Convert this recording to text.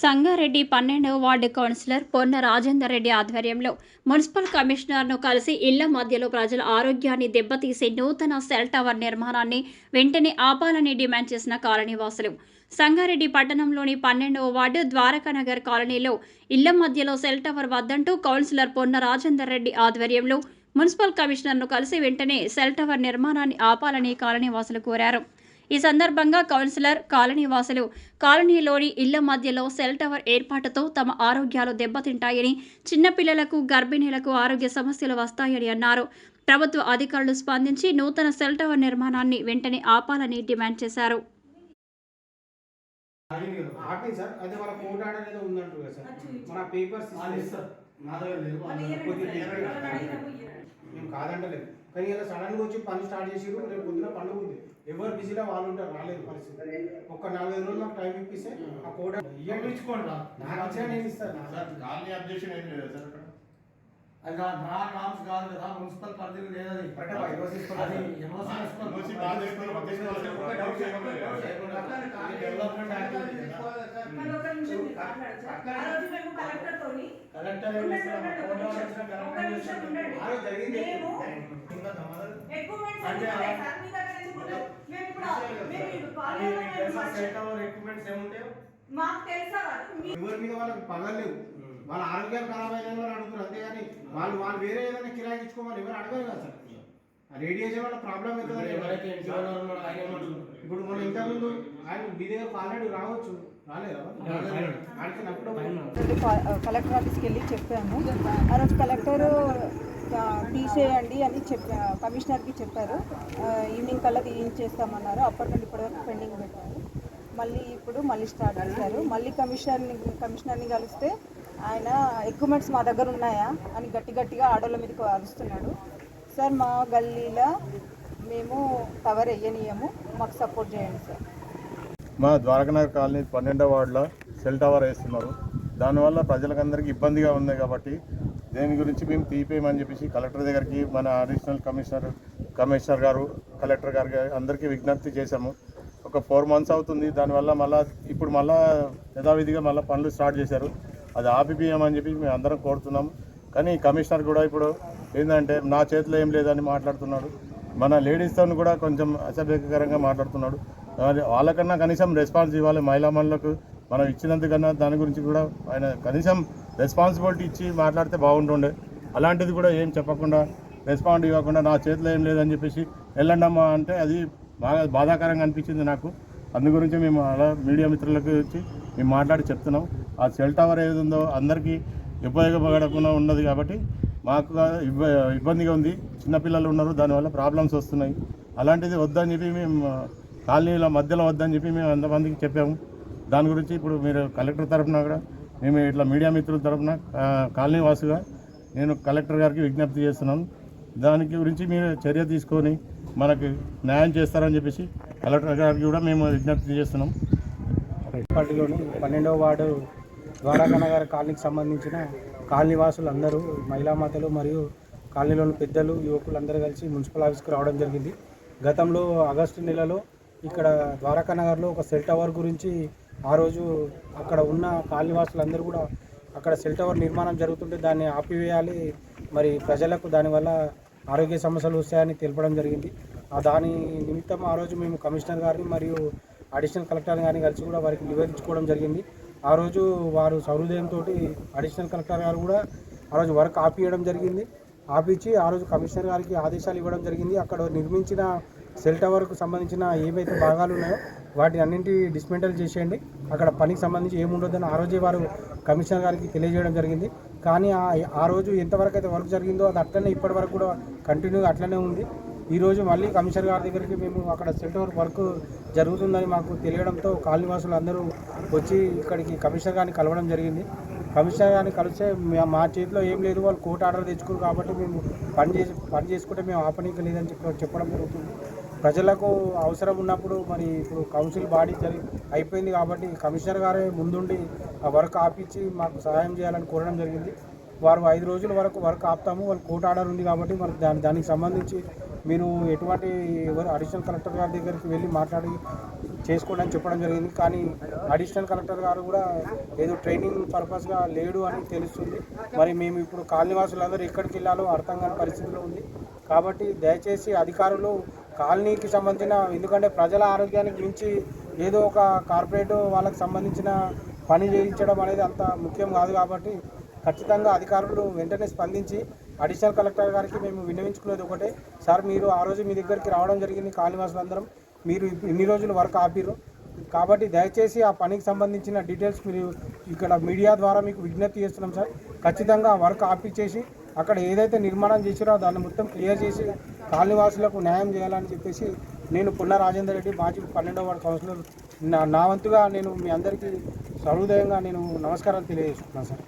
సంగారెడ్డి పన్నెండవ ward councillor పొన్న రాజేందర్ రెడ్డి ఆధ్వర్యంలో municipal కమిషనర్ను కలిసి ఇళ్ళ మధ్యలో ప్రజల ఆరోగ్యాన్ని దెబ్బతీసే నూతన సెల్ టవర్ నిర్మాణాన్ని వెంటనే ఆపాలని డిమాండ్ చేసిన కాలనీవాసులు. సంగారెడ్డి పట్టణంలోని పన్నెండవ వార్డు ద్వారకానగర్ కాలనీలో ఇళ్ళ మధ్యలో సెల్ టవర్ వద్దంటూ కౌన్సిలర్ పొన్న రాజేందర్ రెడ్డి ఆధ్వర్యంలో మున్సిపల్ కమిషనర్ను కలిసి వెంటనే సెల్ టవర్ నిర్మాణాన్ని ఆపాలని కాలనీవాసులు కోరారు. ఈ సందర్భంగా కౌన్సిలర్ కాలనీ వాసులు కాలనీలోని ఇళ్ళ మధ్యలో సెల్ టవర్ ఏర్పాటుతో తమ ఆరోగ్యాలు దెబ్బతింటాయని చిన్నపిల్లలకు గర్భిణీలకు ఆరోగ్య సమస్యలు వస్తాయని అన్నారు. ప్రభుత్వ అధికారులు స్పందించి నూతన సెల్ టవర్ నిర్మాణాన్ని వెంటనే ఆపాలని డిమాండ్ చేశారు. ఆపి సార్ అదే మన కోర్టు ఆర్డర్ ఏదో ఉందంటారు కదా సార్ మన పేపర్స్ సార్. నా దగ్గర లేదు మేము కాదంటలేదు కానీ ఇలా సడన్గా వచ్చి పని స్టార్ట్ చేసిరు రేపు పొద్దున పండుగ ఉంది ఎవరు బిజీలో వాళ్ళు ఉంటారు రాలేదు పరిస్థితి ఒక నాలుగైదు రోజులు నాకు టైం ఇప్పిస్తే ఆ కోడ్ ఇవ్వండి ఇచ్చుకోండి రా. నాకు ఇచ్చినా నేను ఇస్తాను సార్ కాలనీ అబ్జెక్షన్ ఏం లేదు సార్ అక్కడ అది నా నామ్స్ కాదు కదా మున్సిపల్ పరిధిలో లేదు అది డెవలప్మెంట్ యాక్టివిటీ కాదు మీ ఎవరి మీద వాళ్ళకి పగలు లేవు వాళ్ళ ఆరోగ్యం ఖరాబ్ అయిన వాళ్ళు అడుగుతారు అంతేగాని వాళ్ళు వాళ్ళు వేరే ఏదైనా కిరాయి ఇచ్చుకోమని ఎవరు అడగరు కదా సార్ రేడియేషన్ వల్ల ప్రాబ్లం అవుతుంది? ఇప్పుడు మనం ఇంతకుముందు ఆయన మీ దగ్గర ఆల్రెడీ రావచ్చు కలెక్టర్ ఆఫీస్కి వెళ్ళి చెప్పాము. ఆ రోజు కలెక్టర్ తీసేయండి అని చెప్పా కమిషనర్కి చెప్పారు. ఈవినింగ్ కల్లా తీయించేస్తామన్నారు అప్పటి నుండి ఇప్పటివరకు పెండింగ్ పెట్టారు. మళ్ళీ ఇప్పుడు మళ్ళీ స్టార్ట్ చేశారు. మళ్ళీ కమిషనర్ని కమిషనర్ని కలిస్తే ఆయన ఎక్విప్మెంట్స్ మా దగ్గర ఉన్నాయా అని గట్టి గట్టిగా ఆడోళ్ళ మీదకి అరుస్తున్నాడు. సార్ మా గల్లీలో మేము టవర్ వేయనీయము మాకు సపోర్ట్ చేయండి సార్. మా ద్వారకానగర్ కాలనీ పన్నెండవ వార్డులో సెల్ టవర్ వేస్తున్నారు. దానివల్ల ప్రజలకందరికీ ఇబ్బందిగా ఉంది కాబట్టి దేని గురించి మేము తీపేయమని చెప్పేసి కలెక్టర్ దగ్గరికి మన అడిషనల్ కమిషనర్ కమిషనర్ గారు కలెక్టర్ గారికి అందరికీ విజ్ఞప్తి చేశాము. ఒక ఫోర్ మంత్స్ అవుతుంది. దానివల్ల మళ్ళీ ఇప్పుడు మళ్ళీ యథావిధిగా మళ్ళీ పనులు స్టార్ట్ చేశారు. అది ఆపిపియమని చెప్పి మేము అందరం కోరుతున్నాం. కానీ కమిషనర్ కూడా ఇప్పుడు ఏంటంటే నా చేతిలో ఏం లేదని మాట్లాడుతున్నాడు. మన లేడీస్తో కూడా కొంచెం అసభ్యకరంగా మాట్లాడుతున్నాడు. వాళ్ళకన్నా కనీసం రెస్పాన్స్ ఇవ్వాలి మహిళా మండలకు మనం ఇచ్చినందుకన్నా దాని గురించి కూడా ఆయన కనీసం రెస్పాన్సిబిలిటీ ఇచ్చి మాట్లాడితే బాగుంటుండే. అలాంటిది కూడా ఏం చెప్పకుండా రెస్పాండ్ ఇవ్వకుండా నా చేతిలో ఏం లేదని చెప్పేసి వెళ్ళండమ్మా అంటే అది బాగా బాధాకరంగా అనిపించింది నాకు. అందు గురించి మేము అలా మీడియా మిత్రులకు వచ్చి మేము మాట్లాడి చెప్తున్నాం. ఆ సెల్ టవర్ ఏది ఉందో అందరికీ ఉపయోగపడకుండా ఉన్నది కాబట్టి మాకు ఇబ్బ ఇబ్బందిగా ఉంది. చిన్నపిల్లలు ఉన్నారు దానివల్ల ప్రాబ్లమ్స్ వస్తున్నాయి. అలాంటిది వద్దని చెప్పి మేము కాలనీల మధ్యలో వద్దని చెప్పి మేము ఎంతమందికి చెప్పాము. దాని గురించి ఇప్పుడు మీరు కలెక్టర్ తరఫున కూడా మేము ఇట్లా మీడియా మిత్రుల తరఫున కాలనీ వాసుగా నేను కలెక్టర్ గారికి విజ్ఞప్తి చేస్తున్నాను. దానికి గురించి మీరు చర్య తీసుకొని మనకు న్యాయం చేస్తారని చెప్పేసి కలెక్టర్ గారికి కూడా మేము విజ్ఞప్తి చేస్తున్నాం. పార్టీలోని పన్నెండవ వార్డు ద్వారకానగర్ కాలనీకి సంబంధించిన కాలనీ వాసులు అందరూ మహిళా మాతలు మరియు కాలనీలోని పెద్దలు యువకులు అందరూ కలిసి మున్సిపల్ ఆఫీస్కి రావడం జరిగింది. గతంలో ఆగస్టు నెలలో ఇక్కడ ద్వారకా నగర్లో ఒక సెల్ టవర్ గురించి ఆ రోజు అక్కడ ఉన్న కాలనీవాసులందరూ కూడా అక్కడ సెల్ టవర్ నిర్మాణం జరుగుతుంటే దాన్ని ఆపివేయాలి. మరి ప్రజలకు దానివల్ల ఆరోగ్య సమస్యలు వస్తాయని తెలపడం జరిగింది. ఆ దాని నిమిత్తం ఆ రోజు మేము కమిషనర్ గారిని మరియు అడిషనల్ కలెక్టర్ గారిని కలిసి కూడా వారికి నివేదించుకోవడం జరిగింది. ఆ రోజు వారు సౌహృదయంతో అడిషనల్ కలెక్టర్ గారు కూడా ఆ రోజు వర్క్ ఆపియడం జరిగింది. ఆపించి ఆ రోజు కమిషనర్ గారికి ఆదేశాలు ఇవ్వడం జరిగింది. అక్కడ నిర్మించిన సెల్ టవర్కు సంబంధించిన ఏవైతే భాగాలు ఉన్నాయో వాటిని అన్నింటి డిస్మెంటల్ చేసేయండి. అక్కడ పనికి సంబంధించి ఏముండొద్దని ఆ రోజే వారు కమిషనర్ గారికి తెలియజేయడం జరిగింది. కానీ ఆ రోజు ఎంతవరకు అయితే వర్క్ జరిగిందో అది అట్లనే ఇప్పటి వరకు కూడా కంటిన్యూగా అట్లనే ఉంది. ఈ రోజు మళ్ళీ కమిషనర్ గారి దగ్గరికి మేము అక్కడ సెల్ టవర్ వర్క్ జరుగుతుందని మాకు తెలియడంతో కాలనీవాసులు అందరూ వచ్చి ఇక్కడికి కమిషనర్ గారిని కలవడం జరిగింది. కమిషనర్ గారిని కలిస్తే మా- మా చేతిలో ఏం లేదు. వాళ్ళు కోర్టు ఆర్డర్ తెచ్చుకున్నారు కాబట్టి మేము పని చేసి పని చేసుకుంటే మేము ఆపనీకి లేదని చెప్పి చెప్పడం జరుగుతుంది. ప్రజలకు అవసరం ఉన్నప్పుడు మరి ఇప్పుడు కౌన్సిల్ బాడీ జరి అయిపోయింది కాబట్టి కమిషనర్ గారే ముందుండి ఆ వర్క్ ఆపించి మాకు సహాయం చేయాలని కోరడం జరిగింది. వారు ఐదు రోజుల వరకు వర్క్ ఆపుతాము వాళ్ళు కోర్టు ఆర్డర్ ఉంది కాబట్టి మనకు దాని దానికి సంబంధించి మీరు ఎటువంటి ఎవరు అడిషనల్ కలెక్టర్ గారి దగ్గరికి వెళ్ళి మాట్లాడి చేసుకోండి అని చెప్పడం జరిగింది. కానీ అడిషనల్ కలెక్టర్ గారు కూడా ఏదో ట్రైనింగ్ పర్పస్గా లేడు అని తెలుస్తుంది. మరి మేము ఇప్పుడు కాలనీవాసులందరూ ఎక్కడికి వెళ్ళాలో అర్థం కాని పరిస్థితిలో ఉంది. కాబట్టి దయచేసి అధికారులు కాలనీకి సంబంధించిన ఎందుకంటే ప్రజల ఆరోగ్యానికి మించి ఏదో ఒక కార్పొరేట్ వాళ్ళకి సంబంధించిన పని చేయించడం అనేది అంత ముఖ్యం కాదు కాబట్టి ఖచ్చితంగా అధికారులు వెంటనే స్పందించి అడిషనల్ కలెక్టర్ గారికి మేము విన్నవించుకునేది ఒకటే. సార్ మీరు ఆ రోజు మీ దగ్గరికి రావడం జరిగింది కాళీవాసులందరం మీరు ఇన్ని రోజులు వర్క్ ఆపిరు కాబట్టి దయచేసి ఆ పనికి సంబంధించిన డీటెయిల్స్ మీరు ఇక్కడ మీడియా ద్వారా మీకు విజ్ఞప్తి చేస్తున్నాం సార్. ఖచ్చితంగా వర్క్ ఆపిచ్చేసి అక్కడ ఏదైతే నిర్మాణం చేసిరో దాన్ని మొత్తం క్లియర్ చేసి కాలనీవాసులకు న్యాయం చేయాలని చెప్పేసి నేను పుల్ల రాజేందర్ రెడ్డి మాజీ పన్నెండవ వార్డు కౌన్సిలర్ నా నా వంతుగా నేను మీ అందరికీ సహృదయంగా నేను నమస్కారం తెలియజేస్తున్నాను సార్.